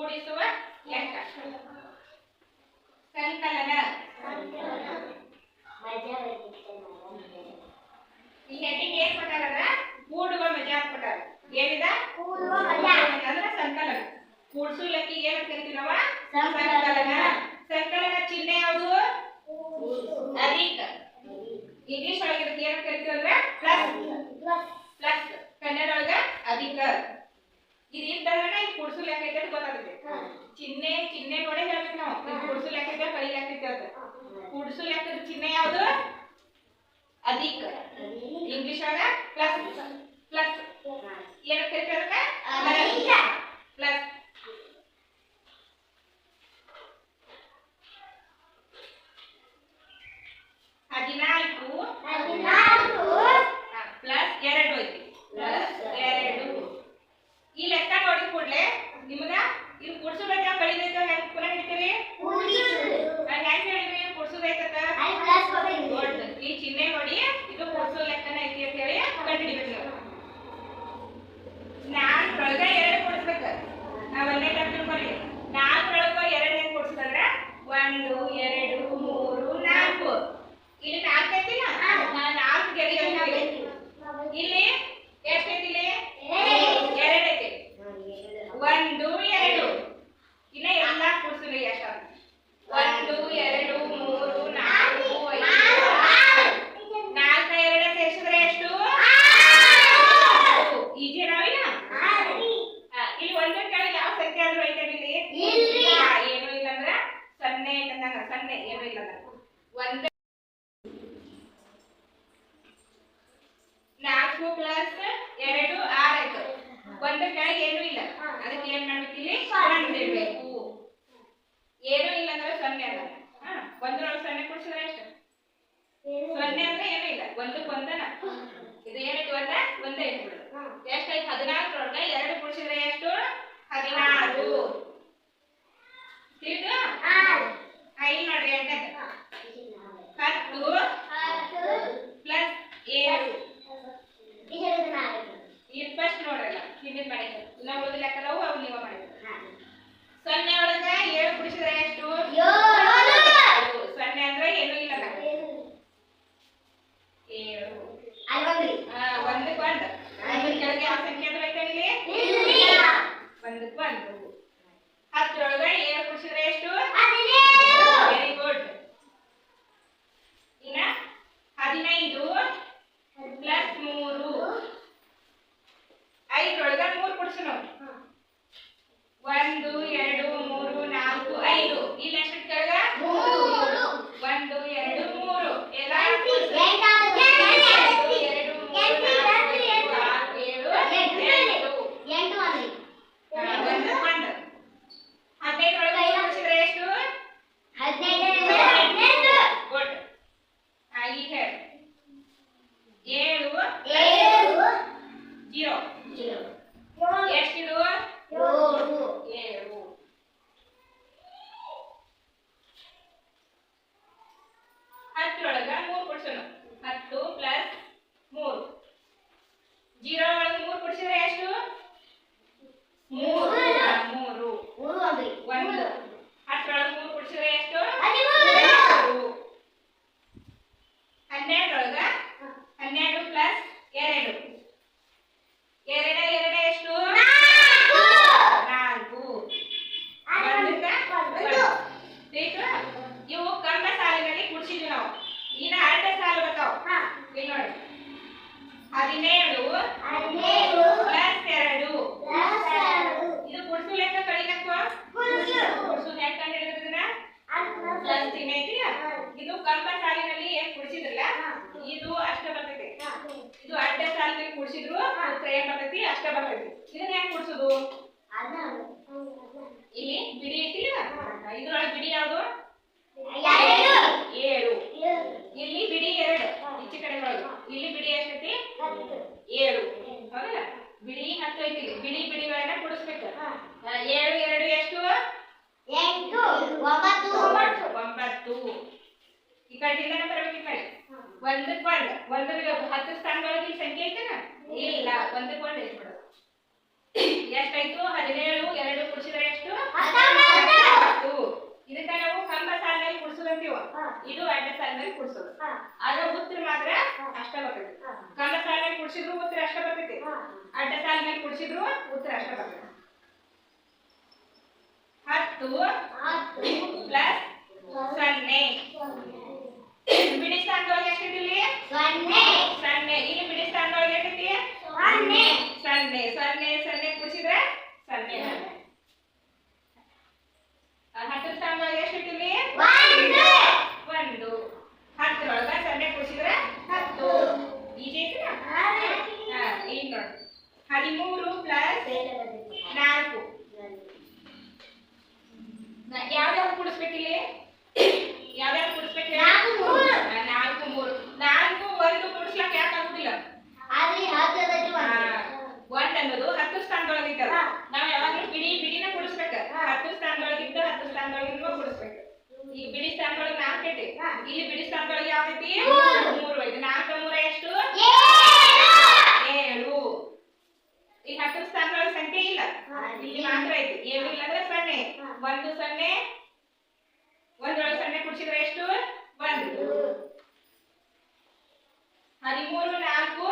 ಕೂಡಿಸುವ ಲೆಕ್ಕ. ಸಂಕಲನ ಈ ಹೆಡ್ಡಿಂಗ್ ಏನ್ ಕೊಟ್ಟಾರ ಕೂಡುವ ಮಜಾ ಕೊಟ್ಟಾರ. ಏನಿದ? ಅಂದ್ರ ಸಂಕಲನ. ಕೂಡಿಸು ಲೆಕ್ಕಿಗೆ ಏನಂತ ಕರಿತೀವಿ ನಾವ ಸಂಕಲನ. ಸಂಕಲನ ಚಿಹ್ನೆ ಯಾವುದು? ಅಧಿಕ. ಇಂಗ್ಲಿಷ್ ಒಳಗೆ ಇದಕ್ಕೆ ಏನಂತ ಕರಿತೀವಿ ಅಂದ್ರೆ ಪ್ಲಸ್. ಪ್ಲಸ್. ಕನ್ನಡ ಒಳಗ ಅಧಿಕ. ಇದು ಇದ್ದಂದ್ರೆ ಇದು ಕೂಡ್ಸು ಲೆಕ್ಕ ಐತೆ ಗೊತ್ತಾಗುತ್ತೆ. ಚಿಹ್ನೆ ಚಿಹ್ನೆ ನೋಡೇ ಹೇಳ್ಬೇಕು ನಾವು. ಕುಡ್ಸು ಲೆಕ್ಕ ಐತೆ ಕೈ ಲೆಕ್ಕ ಐತೆ ಅಂತ. ಕುಡ್ಸು ಲೆಕ್ಕದ ಚಿಹ್ನೆ ಯಾವುದು? ಅಧಿಕ. ಇಂಗ್ಲಿಷ್ ಒಳಗ ಪ್ಲಸ್ ಪ್ಲಸ್ ಏನಂತ ಕರಿತೀವಿ ಅದಕ್ಕೆ ಪ್ಲಸ್ ಹದಿನಾಲ್ಕು ಪ್ಲಸ್ ಎರಡು ಐತಿ ಪ್ಲಸ್ ಎರಡು ಈ ಲೆಕ್ಕ ನೋಡಿದ ಕೂಡಲೇ ನಿಮಗ ಇದು ಕುಡ್ಸೋದೈತ ಕಳಿದೈತ ಹೆಂಗ್ ಪುನಃ ಹಿಡಿತೀರಿ ನಾನು ಹೆಂಗ್ ಹೇಳಿದ್ರಿ ಕುಡ್ಸೋದೈತತ ಗುಡ್ ಈ ಚಿಹ್ನೆ ನೋಡಿ ಇದು ಕುಡ್ಸೋ ಲೆಕ್ಕನ ಐತಿ ಅಂತ ಹೇಳಿ ಕಂಡು ಹಿಡಿಬೇಕು ನೀವು ನಾಲ್ಕರೊಳಗ ಎರಡು ಕೊಡಿಸ್ಬೇಕು ನಾವ್ ಒಂದೇ ಟೈಪ್ ತಿಳ್ಕೊಳ್ಳಿ ನಾಲ್ಕರೊಳಗ ಎರಡು ಹೆಂಗ್ ಕೊಡ್ಸಂದ್ರ ಒಂದು ಎರಡು ಮೂರು ನಾಲ್ಕು ಇಲ್ಲಿ ನಾಲ್ಕು ಐತಿಲ್ಲ ನಾಲ್ಕು ಗೆರೆ ಅಂತೀವಿ ಇಲ್ಲಿ ಎಷ್ಟೈತಿ ಇಲ್ಲಿ ಎರಡು ಐತಿ ಒಂದು ಎರಡು ಇನ್ನ ಎಲ್ಲ ಕೂಡ್ಸಿರಿ ಎಷ್ಟ ಒಂದು ಎರಡು ಮೂರು ನಾಲ್ಕು ಐದು ಆರು. ನಾಲ್ಕ ಎರಡು ಸೇರಿಸಿದ್ರೆ ಎಷ್ಟು ಈಜಿ ನಾವಿಲ್ಲ ಇಲ್ಲಿ ಒಂದು ಕೆಳಗೆ ಯಾವ ಸಂಖ್ಯೆ ಆದ್ರೂ ಐತೆ ಇಲ್ಲಿ ಇಲ್ರಿ. ಇಲ್ಲ, ಏನೂ ಇಲ್ಲ ಅಂದ್ರ ಸಣ್ಣ ಸೊನ್ನೆ ಏನೂ ಇಲ್ಲ ಒಂದ್ ನಾಲ್ಕು ಪ್ಲಸ್ ಎರಡು ಆರ್ ಆಯ್ತು ಒಂದು ಕೆಳಗೆ ಏನೂ ಇಲ್ಲ. ಅದಕ್ಕೆ ಏನ್ ಮಾಡ್ಬೇಕು ಇಲ್ಲಿ ಒಂದ್ ಇಡ್ಬೇಕು ಏನೂ ಇಲ್ಲ ಅಂದ್ರೆ ಸೊನ್ನೆ ಹಾ, ಒಂದ್ರೊಳಗೆ ಸೊನ್ನೆ ಕೊಡ್ಸಿದ್ರೆ ಎಷ್ಟು? ಸೊನ್ನೆ ಅಂದ್ರೆ ಏನೂ ಇಲ್ಲ. ಒಂದಕ್ಕೆ ಒಂದನ ಇದು ಏನೈತಿ ಜೀರೋ ಎಷ್ಟಿದು ಇನ್ನ ಅರ್ಧ ಸಾಲು ಬರ್ತಾವ. ಇಲ್ಲಿ ನೋಡಿ. ಹದಿನೇಳು ಪ್ಲಸ್ ಎರಡು ಇದು ಕುಡ್ಸು ಲೆಕ್ಕ ಕಳಿಲಕ್ಕ ಕುಡ್ಸು ಹೆಂಗ್ ಕಂಡು ಹಿಡಿದ್ರದನ್ನ? ಪ್ಲಸ್ ಚಿಹ್ನೆ ಇದು ಕಂಬ ಸಾಲಿನಲ್ಲಿ ಏನ್ ಕುಡ್ಸಿದ್ರಲ್ಲ? ಇದು ಅಷ್ಟ ಬರ್ತೈತಿ. ಇದು ಅಡ್ಡ ಸಾಲಿನಲ್ಲಿ ಕುಡ್ಸಿದ್ರು ಏನ್ ಬರ್ತೈತಿ ಅಷ್ಟ ಬರ್ತೈತಿ. ಇದನ್ನ ಹೆಂಗ್ ಕುಡ್ಸುದು? ಇಲ್ಲಿ ಬಿಡಿ ಐತಿ ಇದ್ರೊಳಗೆ ಬಿಡಿ ಯಾವುದು ಏಳು ಇಲ್ಲಿ ಬಿಡಿ ಎರಡು ಈಚೆ ಕಡೆ ಒಳಗೆ ಇಲ್ಲಿ ಬಿಡಿ ಎಷ್ಟೈತಿ ಏಳು ಹೌದಲ್ಲ ಬಿಡಿ ಹತ್ತು ಐತಿ ಇಲ್ಲಿ. ಬಿಡಿ ಬಿಡಿ ಒಳಗ ಕುಡಿಸ್ಬೇಕು ಆ, ಏಳು ಎರಡು ಎಷ್ಟು? ಒಂಬತ್ತು. ಈ ಕಡೆಯಿಂದನೇ ಬರ್ಬೇಕು ಈ ಕಡೆ. ಒಂದಕ್ಕೆ ಒಂದು. ಒಂದ್ರ ಹತ್ತು ಸ್ಥಾನದೊಳಗೆ ಈ ಸಂಖ್ಯೆ ಐತನ? ಇಲ್ಲ. ಒಂದಕ್ಕೆ ಒಂದು ಎಷ್ಟು ಬಿಡು. ಎಷ್ಟಾಯ್ತು? ಹದಿನೇಳು ಎರಡು ಕುಡಿಸಿದ್ರೆ ಎಷ್ಟು. ಹತ್ತು. ಇದಕ್ಕ ನಾವು ಕಂಬ ಸಾಲಿನಲ್ಲಿ ಕುಡಿಸೋದಂತೀವ ಇದು ಅಡ್ಡ ಸಾಲಿನಲ್ಲಿ ಕುಡಿಸೋದು. ಆದ್ರೆ ಉತ್ತರ ಮಾತ್ರ ಅಷ್ಟ ಬರ್ತದೆ. ಕಂಬ ಸಾಲಿನಲ್ಲಿ ಕುಡಿಸಿದ್ರು ಉತ್ತರ ಅಷ್ಟ ಬರ್ತೈತಿ. ಅಡ್ಡ ಸಾಲಿನಲ್ಲಿ ಕುಡಿಸಿದ್ರು ಉತ್ತರ ಅಷ್ಟ ಬರ್ತೈತಿ. ಹತ್ತು ಪ್ಲಸ್ ಸೊನ್ನೆ ಬಿಡಿ ಸ್ಥಾನದೊಳಗೆ ಎಷ್ಟಿದೆ ಸೊನ್ನೆ ಇಲ್ಲಿ ಬಿಡಿ ಸ್ಥಾನದೊಳಗೆ ಎಷ್ಟೈತಿ ಸೊನ್ನೆ ಸೊನ್ನೆ ಸೊನ್ನೆ ಕುಡಿಸಿದ್ರೆ ಸೊನ್ನೆ ಆ, ಹತ್ತರ ಸ್ಥಾನದೊಳಗೆ ಎಷ್ಟಿದೆ ಒಂದು ಹತ್ತರೊಳಗ ಸೊನ್ನೆ ಕುಡಿಸಿದ್ರೆ ಹತ್ತು ಈಜಿ ಐತಿನಾ? ಹಾ, ಈಗ ನೋಡಿ ಹದಿಮೂರು ಪ್ಲಸ್ ನಾಲ್ಕು ನ- ಯಾವ ಕೂಡಿಸ್ಬೇಕಿಲ್ಲಿ? ಯಾವ್ಯಾವ್ದು ಕೂಡಿಸ್ಬೇಕು? ನಾಲ್ಕು ಮೂರು. ನಾಲ್ಕು ಮೂರು. ನಾಲ್ಕು ಒಂದು ಕೂಡಿಸ್ಲಕ್ ಯಾಕೆ ಆಗುದಿಲ್ಲ? ಒಂದ್. ಅನ್ನೋದು ಹತ್ತು ಸ್ಥಾನದೊಳಗೆ ಇದ್ದಲ್ಲ ನಾವ್ ಯಾವಾಗ್ಲೂ ಬಿಡಿ ಬಿಡಿನ ಕೂಡಿಸ್ಬೇಕ. ಹತ್ತು ಸ್ಥಾನದೊಳಗೆ ಇದ್ದು ಹತ್ತು ಸ್ಥಾನದೊಳಗಿಂದ ಕೂಡಿಸ್ಬೇಕು. ಈ ಬಿಡಿ ಸ್ಥಾನದೊಳಗೆ ನಾಲ್ಕು ಐತಿ. ಇಲ್ಲಿ ಬಿಡಿ ಸ್ಥಾನದೊಳಗೆ ಯಾವ್ದೈತಿ ಮೂರು. ಐತಿ. ನಾಲ್ಕು ಮೂರ ಎಷ್ಟು? ಏಳು. ಈ ಹತ್ತು ಸ್ಥಾನದೊಳಗೆ ಸಂಖ್ಯೆ ಇಲ್ಲ. ಇಲ್ಲಿ ಮಾತ್ರ ಐತಿ. ಏಳು ಇಲ್ಲ ಅಂದ್ರೆ ಸೊನ್ನೆ ಒಂದು ಸೊನ್ನೆ ಒಂದೊಳಗೆ ಸೊನ್ನೆ ಕುಡಿಸಿದ್ರೆ ಎಷ್ಟು? ಒಂದು. ಹದಿಮೂರು ನಾಲ್ಕು